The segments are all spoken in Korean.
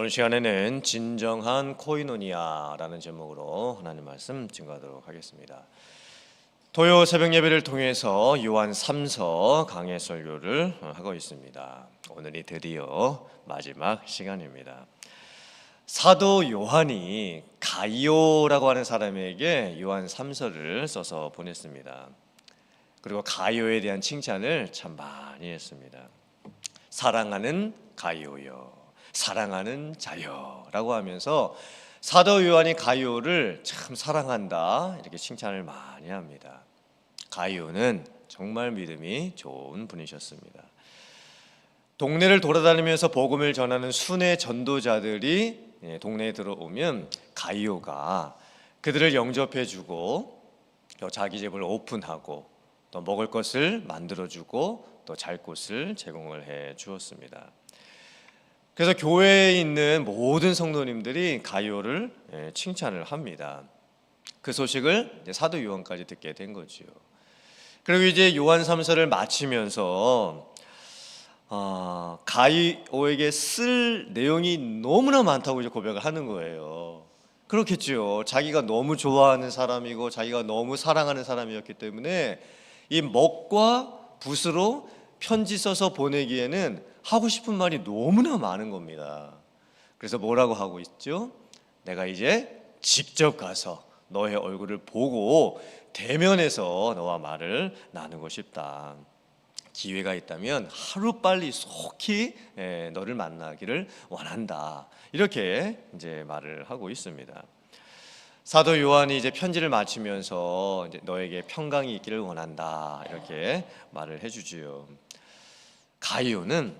오늘 시간에는 진정한 코이노니아라는 제목으로 하나님 말씀 증거하도록 하겠습니다. 토요 새벽 예배를 통해서 요한 3서 강해 설교를 하고 있습니다. 오늘이 드디어 마지막 시간입니다. 사도 요한이 가이오라고 하는 사람에게 요한 3서를 써서 보냈습니다. 그리고 가이오에 대한 칭찬을 참 많이 했습니다. 사랑하는 가이오여, 사랑하는 자여라고 하면서 사도 요한이 가이오를 참 사랑한다 이렇게 칭찬을 많이 합니다. 가이오는 정말 믿음이 좋은 분이셨습니다. 동네를 돌아다니면서 복음을 전하는 순회 전도자들이 예, 동네에 들어오면 가이오가 그들을 영접해주고 또 자기 집을 오픈하고 또 먹을 것을 만들어주고 또 잘 곳을 제공을 해 주었습니다. 그래서 교회에 있는 모든 성도님들이 가이오를 예, 칭찬을 합니다. 그 소식을 사도 요한까지 듣게 된 거지요. 그리고 이제 요한 3서를 마치면서 아, 가이오에게 쓸 내용이 너무나 많다고 이제 고백을 하는 거예요. 그렇겠죠. 자기가 너무 좋아하는 사람이고 자기가 너무 사랑하는 사람이었기 때문에 이 먹과 붓으로 편지 써서 보내기에는 하고 싶은 말이 너무나 많은 겁니다. 그래서 뭐라고 하고 있죠? 내가 이제 직접 가서 너의 얼굴을 보고 대면해서 너와 말을 나누고 싶다. 기회가 있다면 하루 빨리 속히 예, 너를 만나기를 원한다. 이렇게 이제 말을 하고 있습니다. 사도 요한이 이제 편지를 마치면서 이제 너에게 평강이 있기를 원한다. 이렇게 말을 해주지요. 가이오는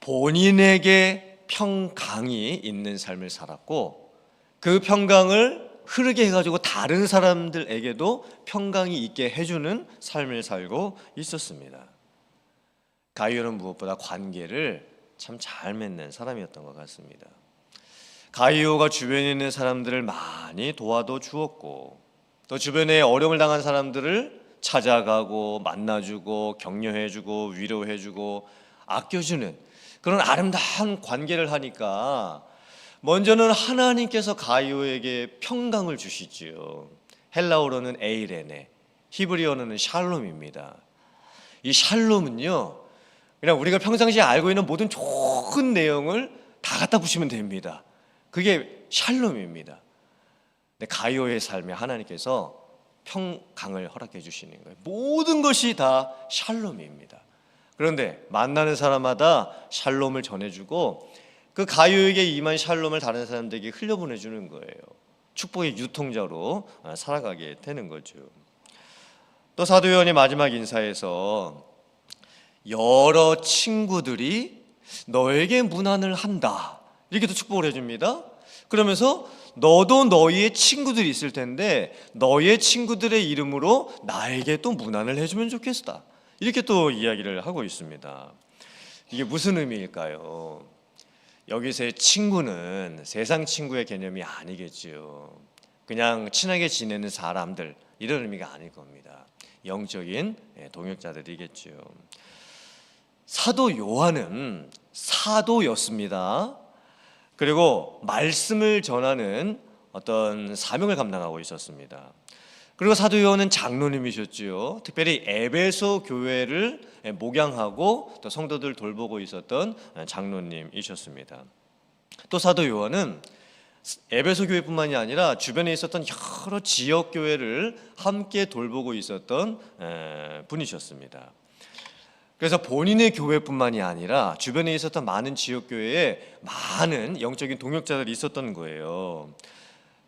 본인에게 평강이 있는 삶을 살았고 그 평강을 흐르게 해가지고 다른 사람들에게도 평강이 있게 해주는 삶을 살고 있었습니다. 가이오는 무엇보다 관계를 참 잘 맺는 사람이었던 것 같습니다. 가이오가 주변에 있는 사람들을 많이 도와도 주었고 또 주변에 어려움을 당한 사람들을 찾아가고 만나주고 격려해주고 위로해주고 아껴주는 그런 아름다운 관계를 하니까 먼저는 하나님께서 가이오에게 평강을 주시지요. 헬라어로는 에이레네, 히브리어로는 샬롬입니다. 이 샬롬은요, 그냥 우리가 평상시에 알고 있는 모든 좋은 내용을 다 갖다 붙이면 됩니다. 그게 샬롬입니다. 가이오의 삶에 하나님께서 평강을 허락해 주시는 거예요. 모든 것이 다 샬롬입니다. 그런데 만나는 사람마다 샬롬을 전해주고 그 가요에게 임한 샬롬을 다른 사람들에게 흘려보내 주는 거예요. 축복의 유통자로 살아가게 되는 거죠. 또 사도 요한이 마지막 인사에서 여러 친구들이 너에게 문안을 한다. 이렇게도 축복을 해줍니다. 그러면서 너도 너희의 친구들이 있을 텐데 너의 친구들의 이름으로 나에게 또 문안을 해주면 좋겠다. 이렇게 또 이야기를 하고 있습니다. 이게 무슨 의미일까요? 여기서의 친구는 세상 친구의 개념이 아니겠지요. 그냥 친하게 지내는 사람들 이런 의미가 아닐 겁니다. 영적인 예, 동역자들이겠지요. 사도 요한은 사도였습니다. 그리고 말씀을 전하는 어떤 사명을 감당하고 있었습니다. 그리고 사도 요한은 장로님이셨지요. 특별히 에베소 교회를 목양하고 또 성도들 돌보고 있었던 장로님이셨습니다. 또 사도 요한은 에베소 교회뿐만이 아니라 주변에 있었던 여러 지역 교회를 함께 돌보고 있었던 분이셨습니다. 그래서 본인의 교회뿐만이 아니라 주변에 있었던 많은 지역 교회에 많은 영적인 동역자들이 있었던 거예요.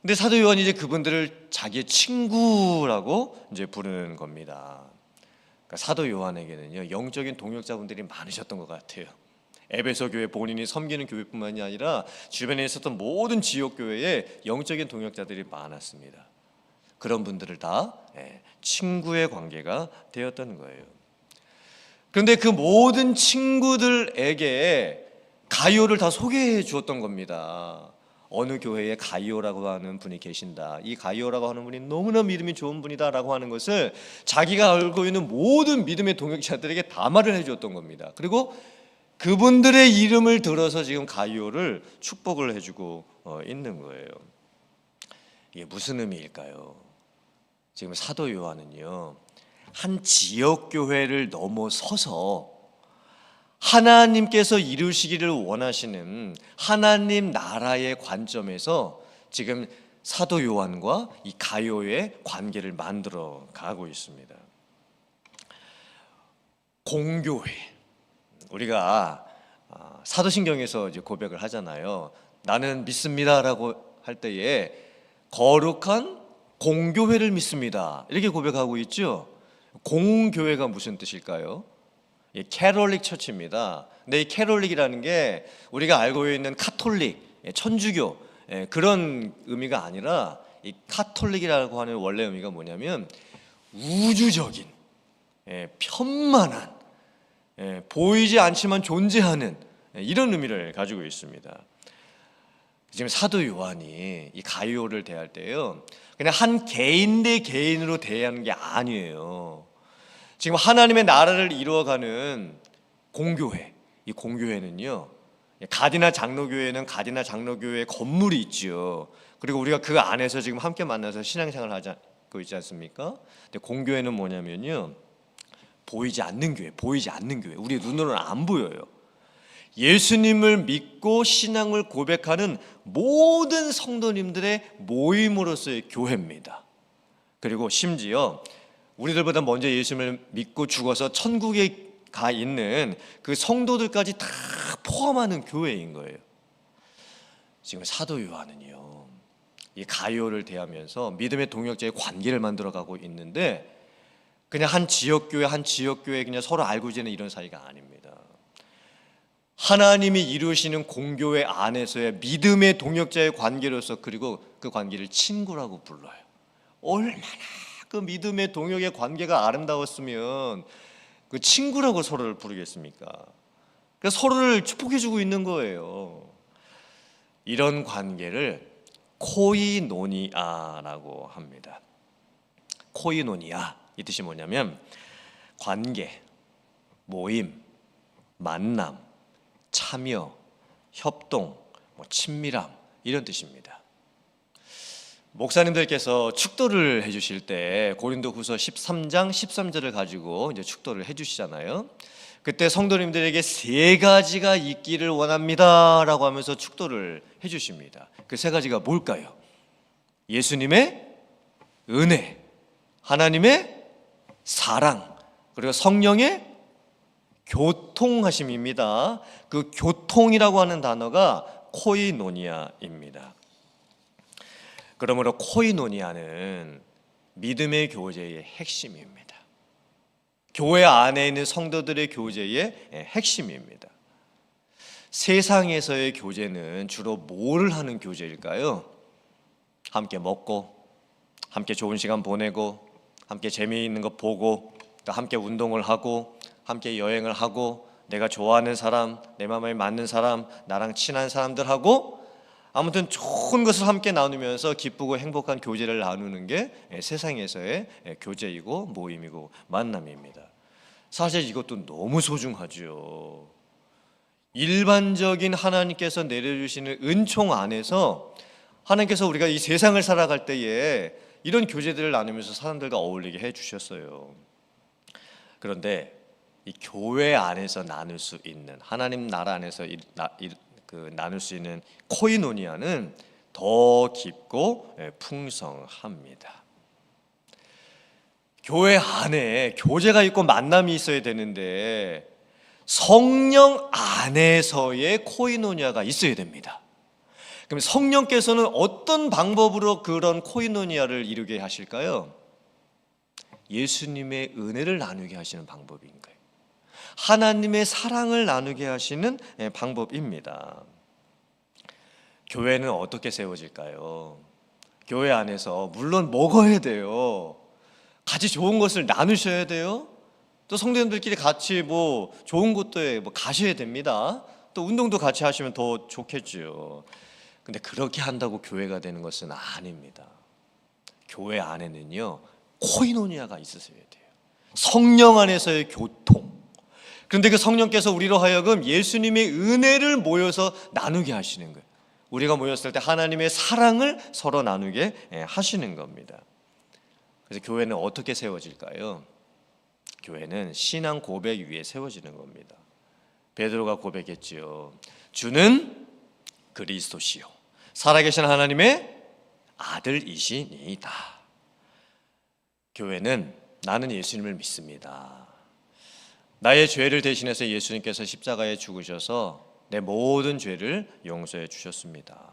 근데 사도 요한이 이제 그분들을 자기의 친구라고 이제 부르는 겁니다. 그러니까 사도 요한에게는요 영적인 동역자분들이 많으셨던 것 같아요. 에베소 교회 본인이 섬기는 교회뿐만이 아니라 주변에 있었던 모든 지역 교회에 영적인 동역자들이 많았습니다. 그런 분들을 다 예, 친구의 관계가 되었던 거예요. 그런데 그 모든 친구들에게 가이오를 다 소개해 주었던 겁니다. 어느 교회에 가이오라고 하는 분이 계신다. 이 가이오라고 하는 분이 너무나 믿음이 좋은 분이다라고 하는 것을 자기가 알고 있는 모든 믿음의 동역자들에게 다 말을 해 주었던 겁니다. 그리고 그분들의 이름을 들어서 지금 가이오를 축복을 해 주고 어, 있는 거예요. 이게 무슨 의미일까요? 지금 사도 요한은요 한 지역 교회를 넘어서서 하나님께서 이루시기를 원하시는 하나님 나라의 관점에서 지금 사도 요한과 이 가요의 관계를 만들어 가고 있습니다. 공교회 우리가 아, 사도신경에서 이제 고백을 하잖아요. 나는 믿습니다라고 할 때에 거룩한 공교회를 믿습니다. 이렇게 고백하고 있죠. 공교회가 무슨 뜻일까요? 이 캐롤릭 처치입니다. 근데 이 캐롤릭이라는 게 우리가 알고 있는 카톨릭, 예, 천주교 예, 그런 의미가 아니라 이 카톨릭이라고 하는 원래 의미가 뭐냐면 우주적인 예, 편만한 예, 보이지 않지만 존재하는 예, 이런 의미를 가지고 있습니다. 지금 사도 요한이 이 가이오를 대할 때요, 그냥 한 개인 대 개인으로 대하는 게 아니에요. 지금 하나님의 나라를 이루어가는 공교회, 이 공교회는요, 가디나 장로교회는 가디나 장로교회 건물이 있지요. 그리고 우리가 그 안에서 지금 함께 만나서 신앙생활을 하고 있지 않습니까? 근데 공교회는 뭐냐면요, 보이지 않는 교회, 보이지 않는 교회. 우리 눈으로는 안 보여요. 예수님을 믿고 신앙을 고백하는 모든 성도님들의 모임으로서의 교회입니다. 그리고 심지어 우리들보다 먼저 예수님을 믿고 죽어서 천국에 가 있는 그 성도들까지 다 포함하는 교회인 거예요. 지금 사도 요한은요, 이 가요를 대하면서 믿음의 동역자의 관계를 만들어 가고 있는데 그냥 한 지역 교회 한 지역 교회 그냥 서로 알고 지내는 이런 사이가 아닙니다. 하나님이 이루시는 공교회 안에서의 믿음의 동역자의 관계로서 그리고 그 관계를 친구라고 불러요. 얼마나 그 믿음의 동역의 관계가 아름다웠으면 그 친구라고 서로를 부르겠습니까? 그래서 서로를 축복해주고 있는 거예요. 이런 관계를 코이노니아라고 합니다. 코이노니아 이 뜻이 뭐냐면 관계, 모임, 만남, 참여, 협동, 뭐 친밀함 이런 뜻입니다. 목사님들께서 축도를 해주실 때 고린도후서 13장 13절을 가지고 이제 축도를 해주시잖아요. 그때 성도님들에게 세 가지가 있기를 원합니다라고 하면서 축도를 해주십니다. 그 세 가지가 뭘까요? 예수님의 은혜, 하나님의 사랑, 그리고 성령의 교통하심입니다. 그 교통이라고 하는 단어가 코이노니아입니다. 그러므로 코이노니아는 믿음의 교제의 핵심입니다. 교회 안에 있는 성도들의 교제의 핵심입니다. 세상에서의 교제는 주로 뭘 하는 교제일까요? 함께 먹고, 함께 좋은 시간 보내고, 함께 재미있는 거 보고, 또 함께 운동을 하고, 함께 여행을 하고, 내가 좋아하는 사람, 내 마음에 맞는 사람, 나랑 친한 사람들하고 아무튼 좋은 것을 함께 나누면서 기쁘고 행복한 교제를 나누는 게 세상에서의 교제이고 모임이고 만남입니다. 사실 이것도 너무 소중하죠. 일반적인 하나님께서 내려주시는 은총 안에서 하나님께서 우리가 이 세상을 살아갈 때에 이런 교제들을 나누면서 사람들과 어울리게 해 주셨어요. 그런데 이 교회 안에서 나눌 수 있는 하나님 나라 안에서 이, 나, 이, 그 나눌 수 있는 코이노니아는 더 깊고 예, 풍성합니다. 교회 안에 교제가 있고 만남이 있어야 되는데 성령 안에서의 코이노니아가 있어야 됩니다. 그럼 성령께서는 어떤 방법으로 그런 코이노니아를 이루게 하실까요? 예수님의 은혜를 나누게 하시는 방법인 거예요. 하나님의 사랑을 나누게 하시는 예, 방법입니다. 교회는 어떻게 세워질까요? 교회 안에서 물론 먹어야 돼요. 같이 좋은 것을 나누셔야 돼요. 또 성도님들끼리 같이 뭐 좋은 곳도에 뭐 가셔야 됩니다. 또 운동도 같이 하시면 더 좋겠지요. 근데 그렇게 한다고 교회가 되는 것은 아닙니다. 교회 안에는요 코이노니아가 있으셔야 돼요. 성령 안에서의 교통. 그런데 그 성령께서 우리로 하여금 예수님의 은혜를 모여서 나누게 하시는 거예요. 우리가 모였을 때 하나님의 사랑을 서로 나누게 예, 하시는 겁니다. 그래서 교회는 어떻게 세워질까요? 교회는 신앙 고백 위에 세워지는 겁니다. 베드로가 고백했지요. 주는 그리스도시요 살아계신 하나님의 아들이시니이다. 교회는 나는 예수님을 믿습니다. 나의 죄를 대신해서 예수님께서 십자가에 죽으셔서 내 모든 죄를 용서해 주셨습니다.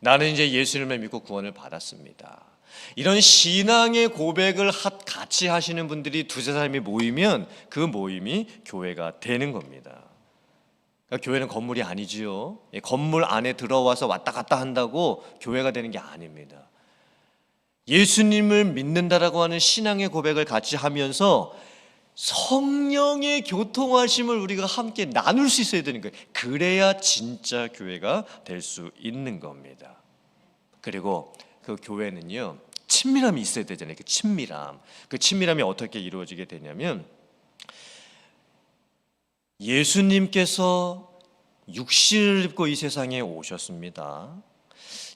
나는 이제 예수님을 믿고 구원을 받았습니다. 이런 신앙의 고백을 하- 같이 하시는 분들이 두세 사람이 모이면 그 모임이 교회가 되는 겁니다. 그러니까 교회는 건물이 아니지요. 예, 건물 안에 들어와서 왔다 갔다 한다고 교회가 되는 게 아닙니다. 예수님을 믿는다라고 하는 신앙의 고백을 같이 하면서 성령의 교통하심을 우리가 함께 나눌 수 있어야 되는 거예요. 그래야 진짜 교회가 될 수 있는 겁니다. 그리고 그 교회는요 친밀함이 있어야 되잖아요. 그 친밀함. 그 친밀함이 어떻게 이루어지게 되냐면 예수님께서 육신을 입고 이 세상에 오셨습니다.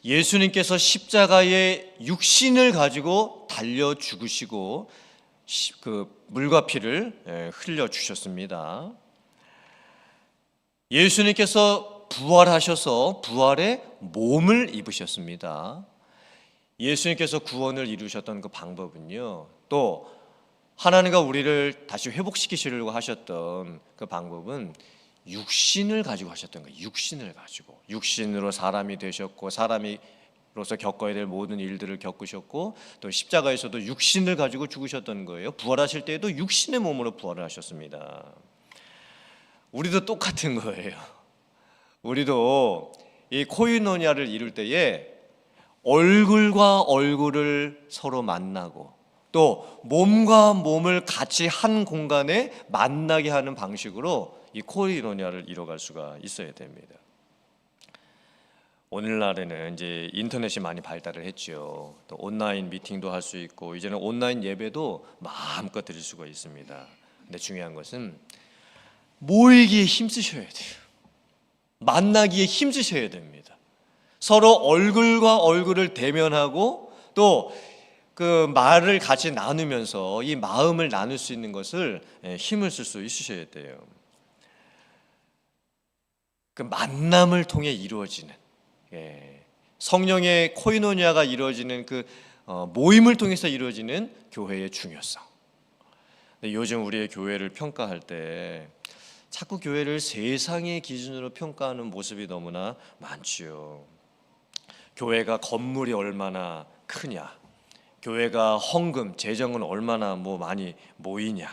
예수님께서 십자가에 육신을 가지고 달려 죽으시고 시- 그 물과 피를 예, 흘려 주셨습니다. 예수님께서 부활하셔서 부활의 몸을 입으셨습니다. 예수님께서 구원을 이루셨던 그 방법은요. 또 하나님과 우리를 다시 회복시키시려고 하셨던 그 방법은 육신을 가지고 하셨던 거예요. 육신을 가지고 육신으로 사람이 되셨고 사람이 로서 겪어야 될 모든 일들을 겪으셨고 또 십자가에서도 육신을 가지고 죽으셨던 거예요. 부활하실 때에도 육신의 몸으로 부활을 하셨습니다. 우리도 똑같은 거예요. 우리도 이 코이노니아를 이룰 때에 얼굴과 얼굴을 서로 만나고 또 몸과 몸을 같이 한 공간에 만나게 하는 방식으로 이 코이노니아를 이뤄갈 수가 있어야 됩니다. 오늘날에는 이제 인터넷이 많이 발달을 했죠. 또 온라인 미팅도 할 수 있고 이제는 온라인 예배도 마음껏 드릴 수가 있습니다. 근데 중요한 것은 모이기에 힘쓰셔야 돼요. 만나기에 힘쓰셔야 됩니다. 서로 얼굴과 얼굴을 대면하고 또 그 말을 같이 나누면서 이 마음을 나눌 수 있는 것을 예, 힘을 쓸 수 있으셔야 돼요. 그 만남을 통해 이루어지는 예, 성령의 코이노니아가 이루어지는 그 어, 모임을 통해서 이루어지는 교회의 중요성. 요즘 우리의 교회를 평가할 때 자꾸 교회를 세상의 기준으로 평가하는 모습이 너무나 많지요. 교회가 건물이 얼마나 크냐, 교회가 헌금 재정은 얼마나 뭐 많이 모이냐,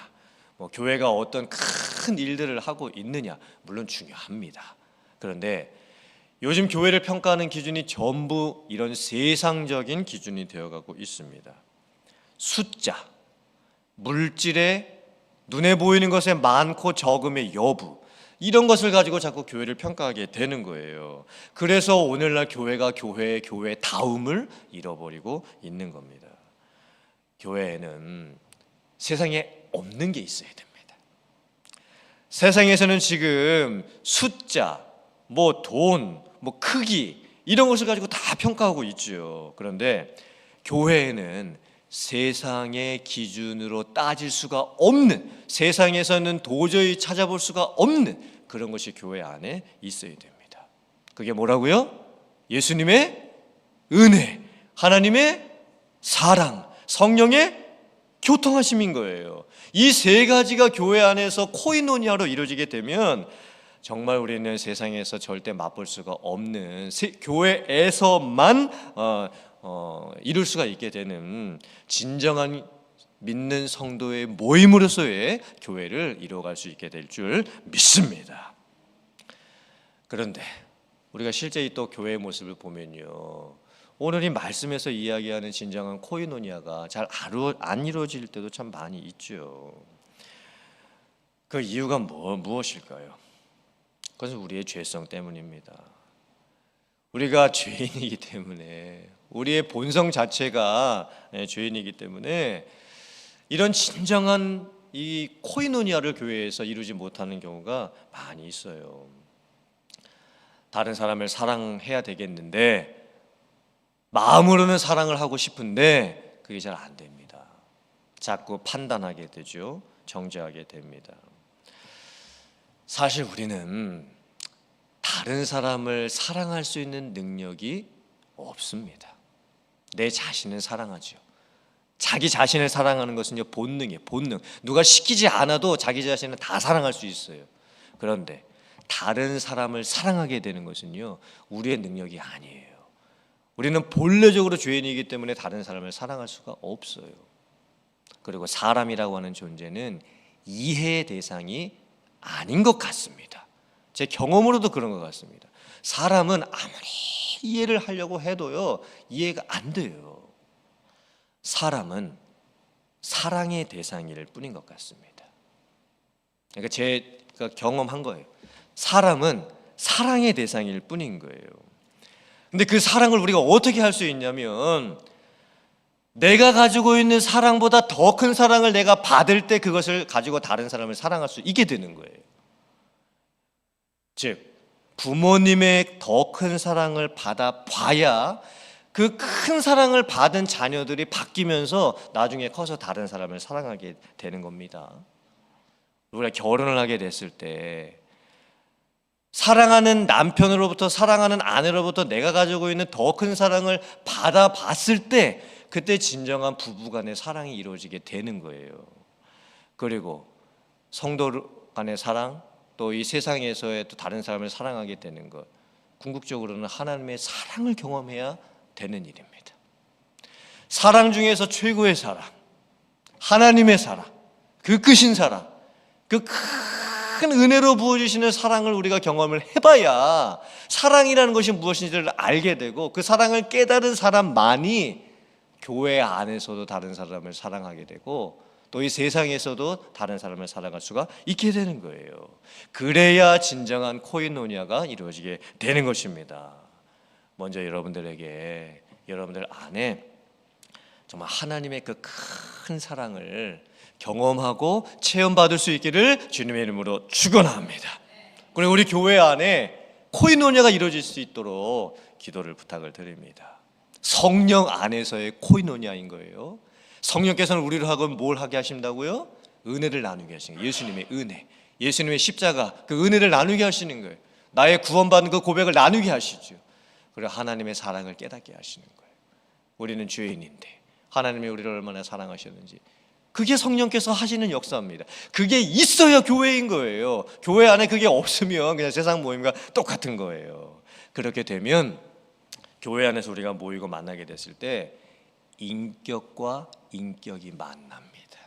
뭐 교회가 어떤 큰 일들을 하고 있느냐 물론 중요합니다. 그런데 요즘 교회를 평가하는 기준이 전부 이런 세상적인 기준이 되어가고 있습니다. 숫자, 물질의 눈에 보이는 것의 많고 적음의 여부 이런 것을 가지고 자꾸 교회를 평가하게 되는 거예요. 그래서 오늘날 교회가 교회의 교회 다움을 잃어버리고 있는 겁니다. 교회에는 세상에 없는 게 있어야 됩니다. 세상에서는 지금 숫자, 뭐 돈, 뭐 크기 이런 것을 가지고 다 평가하고 있죠. 그런데 교회에는 세상의 기준으로 따질 수가 없는 세상에서는 도저히 찾아볼 수가 없는 그런 것이 교회 안에 있어야 됩니다. 그게 뭐라고요? 예수님의 은혜, 하나님의 사랑, 성령의 교통하심인 거예요. 이 세 가지가 교회 안에서 코이노니아로 이루어지게 되면 정말 우리는 세상에서 절대 맛볼 수가 없는 세- 교회에서만 어, 어, 이룰 수가 있게 되는 진정한 믿는 성도의 모임으로서의 교회를 이루어갈 수 있게 될 줄 믿습니다. 그런데 우리가 실제 또 교회의 모습을 보면요. 오늘 이 말씀에서 이야기하는 진정한 코이노니아가 잘 안 이루어질 때도 참 많이 있죠. 그 이유가 뭐, 무엇일까요? 그것은 우리의 죄성 때문입니다. 우리가 죄인이기 때문에 우리의 본성 자체가 예, 죄인이기 때문에 이런 진정한 이 코이노니아를 교회에서 이루지 못하는 경우가 많이 있어요. 다른 사람을 사랑해야 되겠는데 마음으로는 사랑을 하고 싶은데 그게 잘 안 됩니다. 자꾸 판단하게 되죠. 정죄하게 됩니다. 사실 우리는 다른 사람을 사랑할 수 있는 능력이 없습니다. 내 자신을 사랑하죠. 자기 자신을 사랑하는 것은요 본능이에요. 본능. 누가 시키지 않아도 자기 자신을 다 사랑할 수 있어요. 그런데 다른 사람을 사랑하게 되는 것은요 우리의 능력이 아니에요. 우리는 본래적으로 죄인이기 때문에 다른 사람을 사랑할 수가 없어요. 그리고 사람이라고 하는 존재는 이해의 대상이 아닌 것 같습니다. 제 경험으로도 그런 것 같습니다. 사람은 아무리 이해를 하려고 해도요 이해가 안 돼요. 사람은 사랑의 대상일 뿐인 것 같습니다. 그러니까 제가 경험한 거예요. 사람은 사랑의 대상일 뿐인 거예요. 근데 그 사랑을 우리가 어떻게 할 수 있냐면 내가 가지고 있는 사랑보다 더 큰 사랑을 내가 받을 때 그것을 가지고 다른 사람을 사랑할 수 있게 되는 거예요. 즉 부모님의 더 큰 사랑을 받아 봐야 그 큰 사랑을 받은 자녀들이 바뀌면서 나중에 커서 다른 사람을 사랑하게 되는 겁니다. 우리가 결혼을 하게 됐을 때 사랑하는 남편으로부터 사랑하는 아내로부터 내가 가지고 있는 더 큰 사랑을 받아 봤을 때 그때 진정한 부부 간의 사랑이 이루어지게 되는 거예요. 그리고 성도 간의 사랑 또 이 세상에서의 또 다른 사람을 사랑하게 되는 것 궁극적으로는 하나님의 사랑을 경험해야 되는 일입니다. 사랑 중에서 최고의 사랑, 하나님의 사랑, 그 크신 사랑, 그 큰 은혜로 부어주시는 사랑을 우리가 경험을 해봐야 사랑이라는 것이 무엇인지를 알게 되고 그 사랑을 깨달은 사람만이 교회 안에서도 다른 사람을 사랑하게 되고 또 이 세상에서도 다른 사람을 사랑할 수가 있게 되는 거예요. 그래야 진정한 코인노니아가 이루어지게 되는 것입니다. 먼저 여러분들에게 여러분들 안에 정말 하나님의 그 큰 사랑을 경험하고 체험받을 수 있기를 주님의 이름으로 축원합니다. 그리고 우리 교회 안에 코이노니아가 이루어질 수 있도록 기도를 부탁을 드립니다. 성령 안에서의 코이노니아인 거예요. 성령께서는 우리를 하고 뭘 하게 하신다고요? 은혜를 나누게 하시는 거예요. 예수님의 은혜. 예수님의 십자가 그 은혜를 나누게 하시는 거예요. 나의 구원받는 그 고백을 나누게 하시죠. 그리고 하나님의 사랑을 깨닫게 하시는 거예요. 우리는 죄인인데 하나님이 우리를 얼마나 사랑하셨는지 그게 성령께서 하시는 역사입니다. 그게 있어야 교회인 거예요. 교회 안에 그게 없으면 그냥 세상 모임과 똑같은 거예요. 그렇게 되면 교회 안에서 우리가 모이고 만나게 됐을 때 인격과 인격이 만납니다.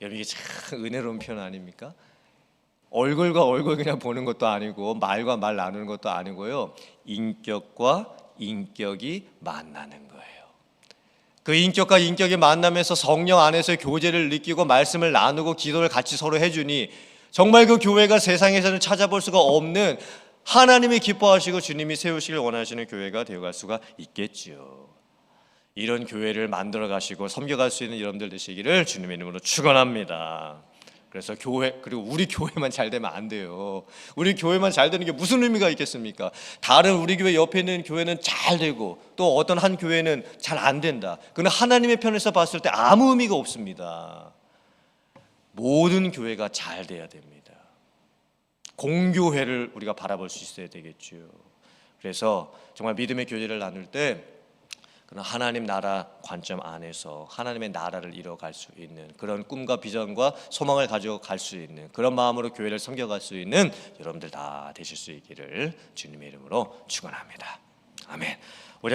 여러분 이게 참 은혜로운 표현 아닙니까? 얼굴과 얼굴 그냥 보는 것도 아니고 말과 말 나누는 것도 아니고요. 인격과 인격이 만나는 거예요. 그 인격과 인격이 만나면서 성령 안에서 교제를 느끼고 말씀을 나누고 기도를 같이 서로 해주니 정말 그 교회가 세상에서는 찾아볼 수가 없는 하나님이 기뻐하시고 주님이 세우시길 원하시는 교회가 되어갈 수가 있겠지요. 이런 교회를 만들어 가시고 섬겨갈 수 있는 여러분들 되시기를 주님의 이름으로 축원합니다. 그래서 교회 그리고 우리 교회만 잘 되면 안 돼요. 우리 교회만 잘 되는 게 무슨 의미가 있겠습니까? 다른 우리 교회 옆에 있는 교회는 잘 되고 또 어떤 한 교회는 잘 안 된다. 그는 하나님의 편에서 봤을 때 아무 의미가 없습니다. 모든 교회가 잘 돼야 됩니다. 공교회를 우리가 바라볼 수 있어야 되겠죠. 그래서 정말 믿음의 교제를 나눌 때 그런 하나님 나라 관점 안에서 하나님의 나라를 이뤄갈 수 있는 그런 꿈과 비전과 소망을 가지고 갈 수 있는 그런 마음으로 교회를 섬겨갈 수 있는 여러분들 다 되실 수 있기를 주님의 이름으로 축원합니다. 아멘.